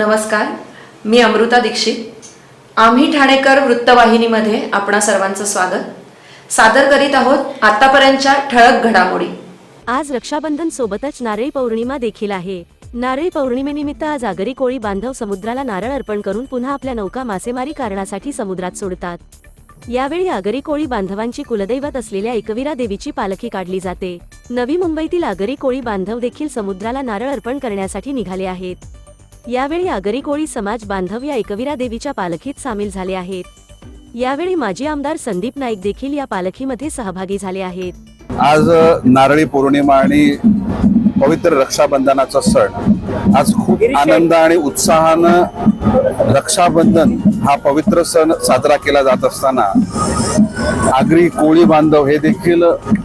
नमस्कार मी अमृता दीक्षित. आम्ही ठाणेकर वृत्तवाहिनीमध्ये आपणा सर्वांचं स्वागत. सादर करीत आहोत आतापर्यंतच्या ठळक घडामोडी. आज रक्षाबंधन सोबतच नारळी पौर्णिमा देखील आहे. नारळी पौर्णिमेनिमित्त आज आगरी कोळी बांधव समुद्राला नारळ अर्पण करून पुन्हा आपल्या नौका मासेमारी कारणासाठी समुद्रात सोडतात. यावेळी आगरी कोळी बांधवांची कुलदैवत असलेल्या एकवीरा देवीची पालखी काढली जाते. नवी मुंबईतील आगरी कोळी बांधव देखील समुद्राला नारळ अर्पण करण्यासाठी निघाले आहेत. यावेळी आगरी कोळी समाज बांधव या एकवीरा देवीच्या पालखीत सामील झाले आहेत. यावेळी माजी आमदार संदीप नाईक देखील या पालखीमध्ये सहभागी झाले आहेत. आज नारळी पौर्णिमा आणि पवित्र रक्षाबंधनाचा सण. आज खूप आनंद आणि उत्साहानं रक्षाबंधन हा पवित्र सण साजरा केला जात असताना आगरी कोळी बांधव हे देखील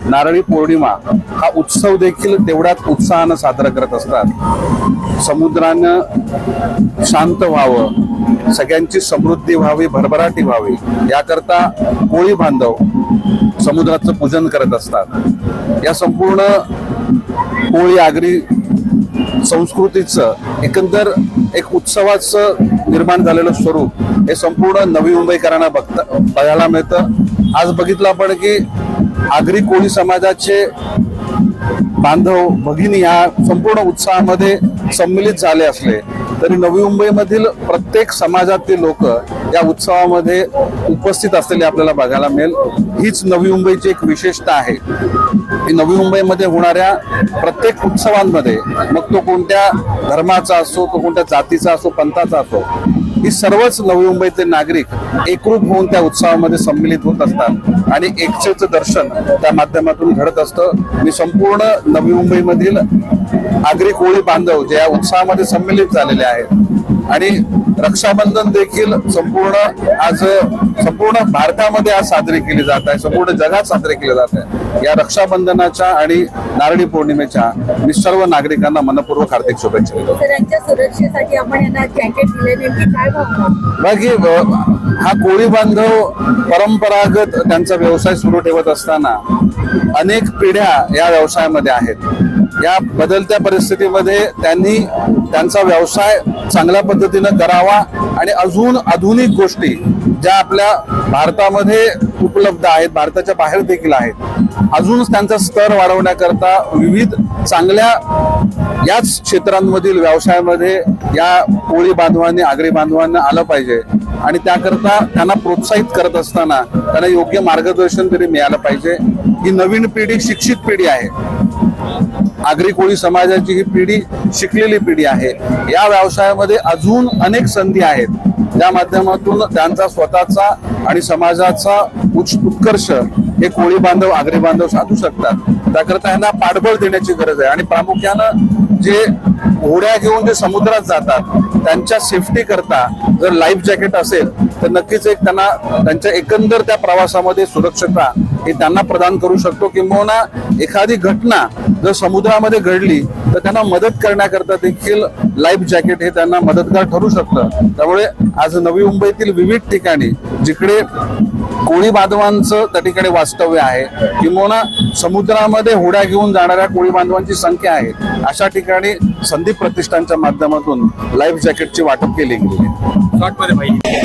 नारळी पौर्णिमा हा उत्सव देखील तेवढ्याच उत्साहानं साजरा करत असतात. समुद्रानं शांत व्हावं सगळ्यांची समृद्धी व्हावी भरभराटी व्हावी याकरता कोळी बांधव समुद्राचं पूजन करत असतात. या संपूर्ण कोळी आगरी संस्कृतीचं एकंदर एक उत्सवाचं निर्माण झालेलं स्वरूप हे संपूर्ण नवी मुंबईकरांना बघता बघायला मिळतं. आज बघितलं आपण की आगरी कोळी समाजाचे बांधव भगिनी या संपूर्ण उत्साहामध्ये सम्मिलित झाले असले तरी नवी मुंबईमधील प्रत्येक समाजातील लोक या उत्सवामध्ये उपस्थित असलेले आपल्याला बघायला मिळेल. हीच नवी मुंबईची एक विशेषता आहे. की नवी मुंबईमध्ये होणाऱ्या प्रत्येक उत्सवांमध्ये मग तो कोणत्या धर्माचा असो तो कोणत्या जातीचा असो पंथाचा असो ही सर्वच नवी मुंबईतले नागरिक एकरूप होऊन त्या उत्सवामध्ये सम्मिलित होत असतात. आणि एकतेचं दर्शन त्या माध्यमातून घडत असतं. मी संपूर्ण नवी मुंबईमधील आगरी कोळी बांधव जे या उत्सवामध्ये सम्मिलित झालेले आहेत आणि रक्षाबंधन देखील संपूर्ण आज संपूर्ण भारतामध्ये आज साजरी केली जात आहे संपूर्ण जगात साजरी केली जात आहे. या रक्षाबंधनाच्या आणि नारळी पौर्णिमेच्या मी सर्व नागरिकांना मनपूर्वक हार्दिक शुभेच्छा देतो. सुरक्षेसाठी आपण बाकी हा कोळी बांधव परंपरागत त्यांचा व्यवसाय सुरू ठेवत असताना अनेक पिढ्या या व्यवसायामध्ये आहेत. या बदलत्या परिस्थितीमध्ये त्यांनी त्यांचा व्यवसाय चांगल्या पद्धतीनं करावा आणि अजून आधुनिक गोष्टी ज्या आपल्या भारतामध्ये उपलब्ध आहेत भारताच्या बाहेर देखील आहेत अजून त्यांचा स्तर वाढवण्याकरता विविध चांगल्या याच क्षेत्रांमधील व्यवसायामध्ये या कोळी बांधवांनी आगरी बांधवांना आलं पाहिजे आणि त्याकरता त्यांना प्रोत्साहित करत असताना त्यांना योग्य मार्गदर्शन तरी मिळालं पाहिजे. ही नवीन पिढी शिक्षित पिढी आहे. आगरी कोळी समाजाची ही पिढी शिकलेली पिढी आहे. या व्यवसायामध्ये अजून अनेक संधी आहेत. त्या माध्यमातून त्यांचा स्वतःचा आणि समाजाचा उच्च उत्कर्ष हे कोळी बांधव आगरी बांधव साधू शकतात. त्याकरता यांना पाठबळ देण्याची गरज आहे. आणि प्रामुख्यानं जे घोड्या घेऊन जे समुद्रात जातात त्यांच्या सेफ्टी करता जर लाईफ जॅकेट असेल तर नक्कीच एक त्यांना त्यांच्या एकंदर त्या प्रवासामध्ये सुरक्षता हे त्यांना प्रदान करू शकतो. किंबहुना एखादी घटना जर समुद्रामध्ये घडली तर त्यांना मदत करण्याकरता देखील लाईफ जॅकेट हे त्यांना मदतगार ठरू शकतं. त्यामुळे आज नवी मुंबईतील विविध ठिकाणी जिकडे कोळी बांधवांचं त्या ठिकाणी वास्तव्य आहे किंबहुना समुद्रामध्ये होड्या घेऊन जाणाऱ्या कोळी बांधवांची संख्या आहे अशा ठिकाणी संदीप प्रतिष्ठानच्या माध्यमातून लाईफ जॅकेटची वाटप केली गेली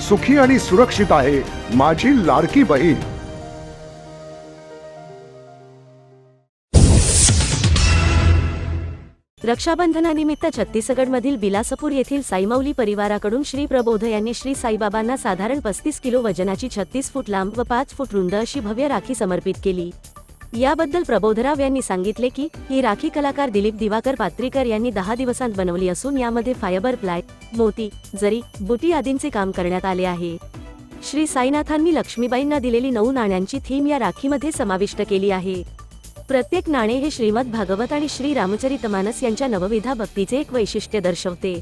सुखी आणि सुरक्षित आहे माझी लाडकी बहीण. रक्षाबंधनानिमित्त छत्तीसगडमधील बिलासपूर येथील साईमौली परिवाराकडून श्री प्रबोध यांनी श्री साईबाबांना साधारण पस्तीस किलो वजनाची छत्तीस फूट लांब व पाच फूट रुंद अशी भव्य राखी समर्पित केली. याबद्दल प्रबोधराव यांनी सांगितले की ही राखी कलाकार दिलीप दिवाकर पात्रीकर यांनी दहा दिवसांत बनवली असून यामध्ये फायबर प्लाय मोती जरी बुटी आदींचे काम करण्यात आले आहे. श्री साईनाथांनी लक्ष्मीबाईंना दिलेली नऊ नाण्यांची थीम या राखीमध्ये समाविष्ट केली आहे. प्रत्येक नाणे हे श्रीमद भागवत आणि श्री रामचरितमानस यांच्या नवविधा भक्तीचे एक वैशिष्ट्य दर्शवते.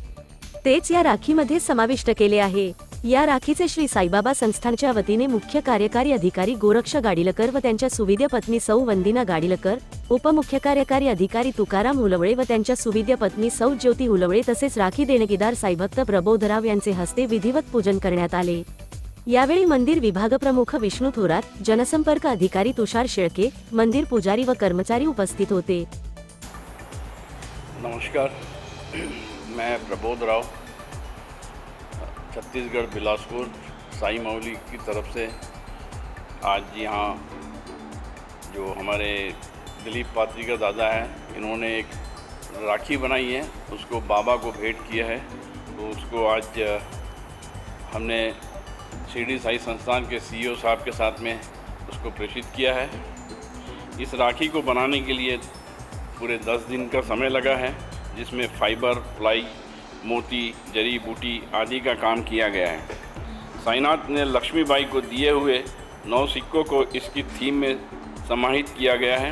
तेच या राखीमध्ये समाविष्ट केले आहे. या राखीचे श्री साईबाबा संस्थानच्या वतीने मुख्य कार्यकारी अधिकारी गोरक्ष गाडीलकर व त्यांच्या सुविद्य पत्नी सौ वंदिना गाडीलकर उपमुख्य कार्यकारी अधिकारी तुकाराम हुलवळे व त्यांच्या सुविद्य पत्नी सौ ज्योती हुलवळे तसेच राखी देणगीदार साईभक्त प्रबोधराव यांचे हस्ते विधिवत पूजन करण्यात आले. यावेळी मंदिर विभाग प्रमुख विष्णू थोरात जनसंपर्क अधिकारी तुषार शेळके मंदिर पुजारी व कर्मचारी उपस्थित होते. नमस्कार. मैं प्रबोध राव छत्तीसगढ़, बिलासपुर, साई मौली की तरफ़ से आज यहाँ जो हमारे दिलीप पात्री का दादा है, इन्होंने एक राखी बनाई है। उसको बाबा को भेंट किया है। तो उसको आज, हमने शिरडी साई संस्थान के सीईओ साहब के साथ में उसको प्रेषित किया है। इस राखी को बनाने के लिए पूरे दस दिन का समय लगा है, जिसमें फाइबर, प्लाई मोती जड़ी बूटी आदि का काम किया गया है। साईनाथ ने लक्ष्मीबाई को दिए हुए नौ सिक्कों को इसकी थीम में समाहित किया गया है।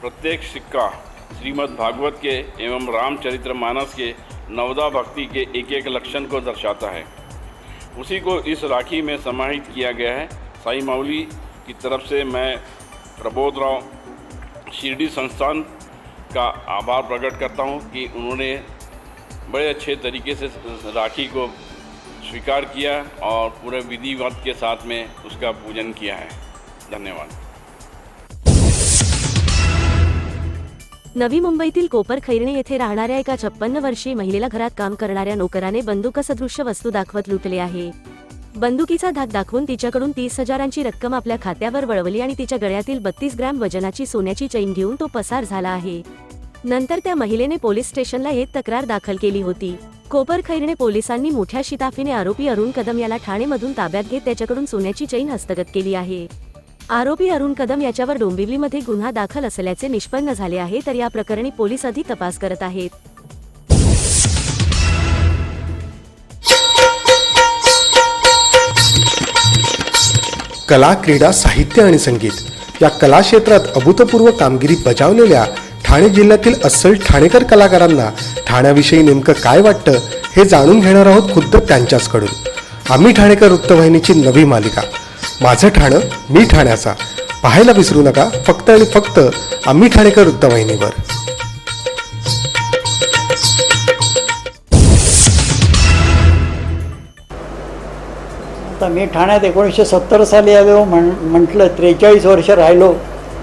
प्रत्येक सिक्का श्रीमद् भागवत के एवं रामचरित्र मानस के नवदा भक्ति के एक एक लक्षण को दर्शाता है। उसी को इस राखी में समाहित किया गया है। साई माउली की तरफ़ से मैं प्रबोध राव, शिरडी संस्थान का आभार प्रकट करता हूँ कि उन्होंने बड़े अच्छे तरीके से राखी को स्वीकार किया और पूरे विधिवत के साथ में उसका पूजन किया है। धन्यवाद। नवी मुंबईतील कोपर खैरणे येथे राहणाऱ्या एका छप्पन्न वर्षीय महिलेला घरात काम करणाऱ्या नोकराने बंदुकसदृश्य वस्तू दाखवत लुटले आहे. बंदुकीचा धाक दाखवून तिच्याकडून तीस हजारांची रक्कम आपल्या खात्यावर वळवली आणि तिच्या गळ्यातील बत्तीस ग्रॅम वजनाची सोन्याची चैन घेऊन तो पसार झाला आहे. नंतर त्या महिलेने पोलीस स्टेशनला येत तक्रार दाखल केली होती. कोपरखैरणे पोलिसांनी मोठ्या शिताफीने आरोपी अरुण कदम याला ठाणेमधून ताब्यात घेत त्याच्याकडून सोन्याची चैन हस्तगत केली आहे. आरोपी अरुण कदम याच्यावर डोंबिवलीमध्ये गुन्हा दाखल असल्याचे निष्पन्न झाले आहे तर या प्रकरणी पोलीस अधिक तपास करत आहेत. कला क्रीडा साहित्य आणि संगीत या कला क्षेत्रात अभूतपूर्व कामगिरी बजावलेल्या ठाणे जिल्ह्यातील अस्सल ठाणेकर कलाकारांना ठाण्याविषयी नेमकं काय वाटतं हे जाणून घेणार आहोत खुद्द त्यांच्याचकडून. आम्ही ठाणेकर वृत्तवाहिनीची नवी मालिका. माझं ठाणं मी ठाण्याचा. पाहायला विसरू नका फक्त आणि फक्त आम्ही ठाणेकर वृत्तवाहिनीवर आता मी ठाण्यात एकोणीसशे सत्तर साली आलो म्हण म्हटलं त्रेचाळीस वर्ष राहिलो.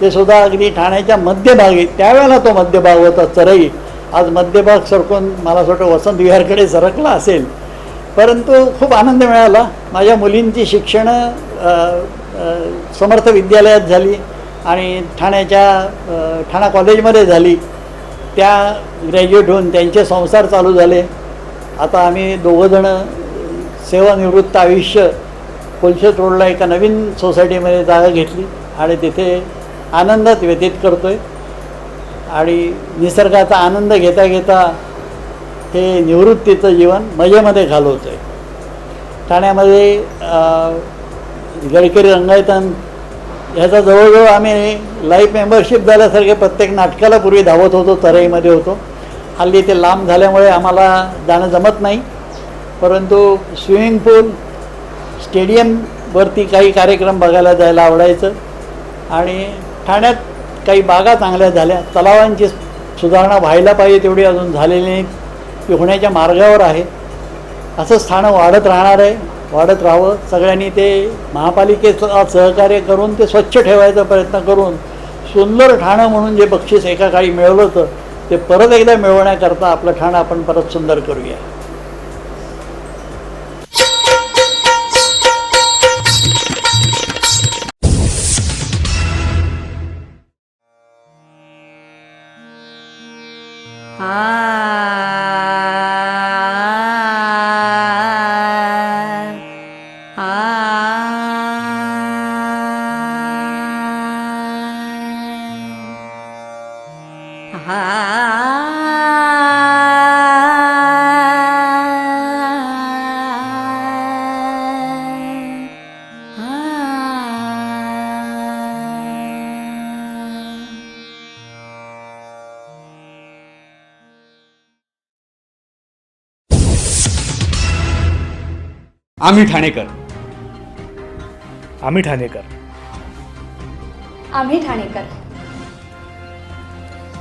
ते सुद्धा अगदी ठाण्याच्या मध्यभागी त्यावेळेला तो मध्यभाग होता चरई. आज मध्यभाग सरकून मला असं वाटतं वसंत विहारकडे सरकला असेल. परंतु खूप आनंद मिळाला. माझ्या मुलींची शिक्षणं समर्थ विद्यालयात झाली आणि ठाण्याच्या ठाणा कॉलेजमध्ये झाली. त्या ग्रॅज्युएट होऊन त्यांचे संसार चालू झाले. आता आम्ही दोघंजणं सेवानिवृत्त आयुष्य कोलशेत रोडला एका नवीन सोसायटीमध्ये जागा घेतली आणि तिथे आनंदात व्यतीत करतो आहे आणि निसर्गाचा आनंद घेता घेता हे निवृत्तीचं जीवन मजेमध्ये घालवतो आहे ठाण्यामध्ये गडकरी रंगायतन ह्याचा जवळजवळ आम्ही लाईफ मेंबरशिप झाल्यासारखे प्रत्येक नाटकाला पूर्वी धावत होतो तराईमध्ये होतो. हल्ली ते लांब झाल्यामुळे आम्हाला जाणं जमत नाही. परंतु स्विमिंग पूल स्टेडियमवरती काही कार्यक्रम बघायला जायला आवडायचं. आणि ठाण्यात काही बागा चांगल्या झाल्या. तलावांची सुधारणा व्हायला पाहिजे तेवढी अजून झालेली नाही. ती होण्याच्या मार्गावर आहे. असं स्थानं वाढत राहणार आहे. वाढत राहावं. सगळ्यांनी ते महापालिकेचं सहकार्य करून ते स्वच्छ ठेवायचा प्रयत्न करून सुंदर ठाणं म्हणून जे बक्षीस एका काळी मिळवलं होतं ते परत एकदा मिळवण्याकरता आपलं ठाणं आपण परत सुंदर करूया. आम्ही ठाणेकर. आम्ही ठाणेकर. आम्ही ठाणेकर.